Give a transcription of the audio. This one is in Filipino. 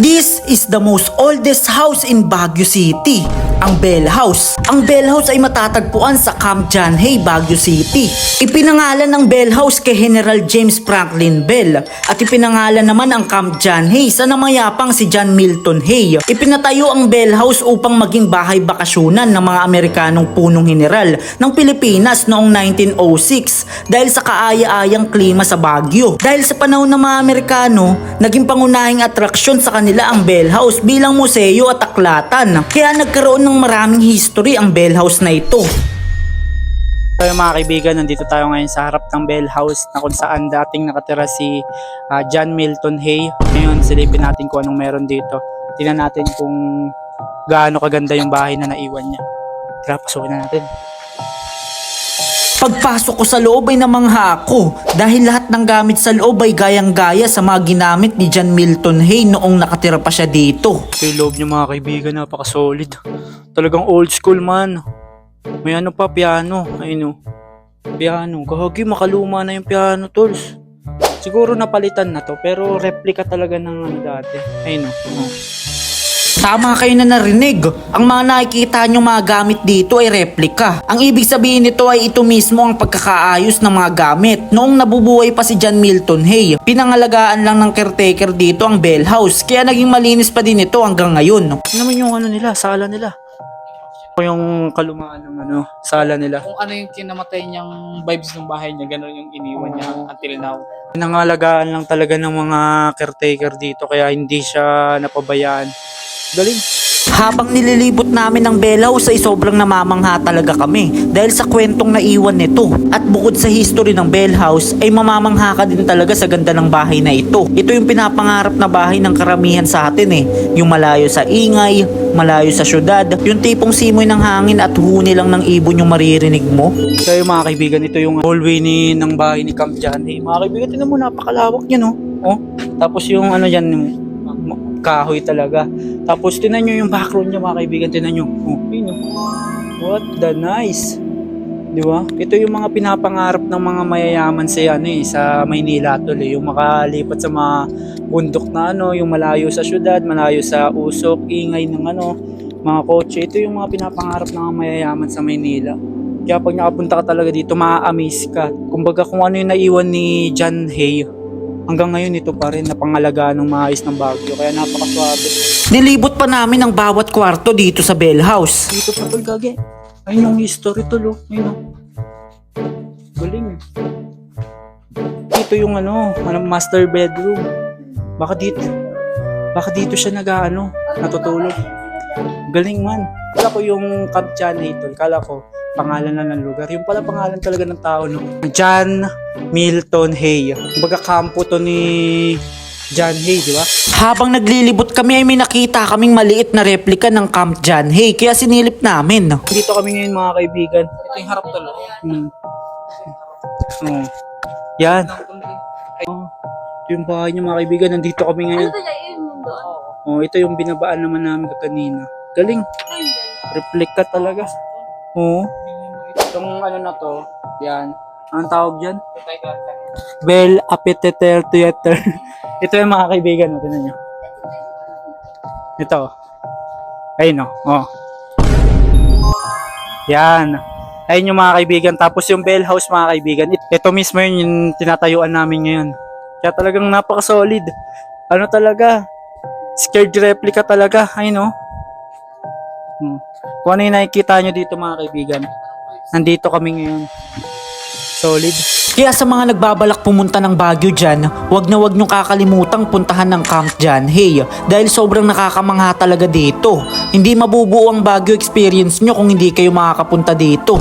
This is the most oldest house in Baguio City, ang Bell House. Ang Bell House ay matatagpuan sa Camp John Hay, Baguio City. Ipinangalan ng Bell House kay General James Franklin Bell at ipinangalan naman ang Camp John Hay sa namayapang si John Milton Hay. Ipinatayo ang Bell House upang maging bahay bakasyonan ng mga Amerikanong punong general ng Pilipinas noong 1906 dahil sa kaaya-ayang klima sa Baguio. Dahil sa panahon ng mga Amerikano, naging pangunahing atraksyon sa kanila ang Bell House bilang museo at aklatan. Kaya nagkaroon ng maraming history ang Bell House na ito. Tayo mga kaibigan, nandito tayo ngayon sa harap ng Bell House na kung saan dating nakatira si ah, John Milton Hay. Ngayon silipin natin kung anong meron dito. Tingnan natin kung gaano kaganda yung bahay na naiwan niya. Tara, pasukin na natin. Pagpasok ko sa loob ay namangha ako dahil lahat ng gamit sa loob ay gayang-gaya sa mga ginamit ni John Milton Hay noong nakatira pa siya dito. Ito yung loob niya mga kaibigan, napaka-solid. Talagang old school man. May ano pa, piano. Ayun o. Piano. Gagi, makaluma na yung piano, tools. Siguro napalitan na to, pero replica talaga ng ano dati. Ayun o. Oh. Tama kayo na narinig. Ang mga nakikita nyo mga gamit dito ay replika. Ang ibig sabihin nito ay ito mismo ang pagkakaayos ng mga gamit. Noong nabubuhay pa si John Milton Hay, pinangalagaan lang ng caretaker dito ang Bell House. Kaya naging malinis pa din ito hanggang ngayon. Ano naman yung ano nila, sala nila. Ako yung kalumaan ng ano, sala nila. kung ano yung kinamatay niyang vibes ng bahay niya, gano'n yung iniwan niya until now. Pinangalagaan lang talaga ng mga caretaker dito kaya hindi siya napabayaan. Galing. Habang nililibot namin ang Bell House ay sobrang namamangha talaga kami dahil sa kwentong naiwan nito. At bukod sa history ng Bell House ay mamamangha ka din talaga sa ganda ng bahay na ito. Ito yung pinapangarap na bahay ng karamihan sa atin eh. Yung malayo sa ingay, malayo sa syudad, yung tipong simoy ng hangin at huni lang ng ibon yung maririnig mo. Yung mga kaibigan, ito yung hallway ni, ng bahay ni Camp Johnny. Mga kaibigan, tinan mo, napakalawak niya, no? Oh. Tapos yung ano dyan, kahoy talaga. Tapos tinan nyo yung background niya, mga kaibigan, tinan nyo. Oh, yun. What the nice. Di ba? Ito yung mga pinapangarap ng mga mayayaman sa ano eh, sa Maynila tol. Yung makalipat sa mga bundok na ano, yung malayo sa syudad, malayo sa usok, ingay ng ano, mga kotse. Ito yung mga pinapangarap ng mga mayayaman sa Maynila. Kaya pag nakapunta ka talaga dito, maa-amaze ka. Kumbaga kung ano yung naiwan ni John Hay, hanggang ngayon ito pa rin napangalagaan ng maayos ng Baguio. Kaya napakaswabe. Nilibot pa namin ang bawat kwarto dito sa Bell House. Dito pa tol gagi. Ayun yung history tol oh. Ayun oh. Galing. Dito yung ano, master bedroom. Baka dito. Baka dito siya nag ano, natutulog. Galing man. Kala ko yung Camp Hay tol. Kala ko pangalan na ng lugar. Yung pala pangalan talaga ng tao no. John Milton Hay. Kumbaga kampo to ni John Hay, di ba? Habang naglilibot kami ay may nakita kaming maliit na replika ng Camp John Hay kaya sinilip namin. Dito kami ngayon mga kaibigan. Ito yung harap talo. Hmm. Oh. Yan. Oh. Ito yung bahay niyo mga kaibigan. Nandito kami ngayon. Oh, ito yung binabaan naman namin kanina. Galing. Replica talaga. Oo. Itong ano na to, yan. Anong tawag dyan? Bell Appetiteur Theater. ito yung mga kaibigan natin nyo. Ito. Ayun o. Oh. Yan. Ayun yung mga kaibigan. Tapos yung Bell House mga kaibigan. It- Ito mismo yun yung tinatayuan namin ngayon. Kaya talagang napaka-solid. Ano talaga? Scared replica talaga. Ayun o. Hmm. Kung ano yung nakikita nyo dito mga kaibigan. Nandito kami ngayon. Solid. Kaya sa mga nagbabalak pumunta ng Baguio dyan, wag na wag niyong kakalimutang puntahan ng Camp John Hay dahil sobrang nakakamangha talaga dito. Hindi mabubuo ang Baguio experience nyo kung hindi kayo makakapunta dito.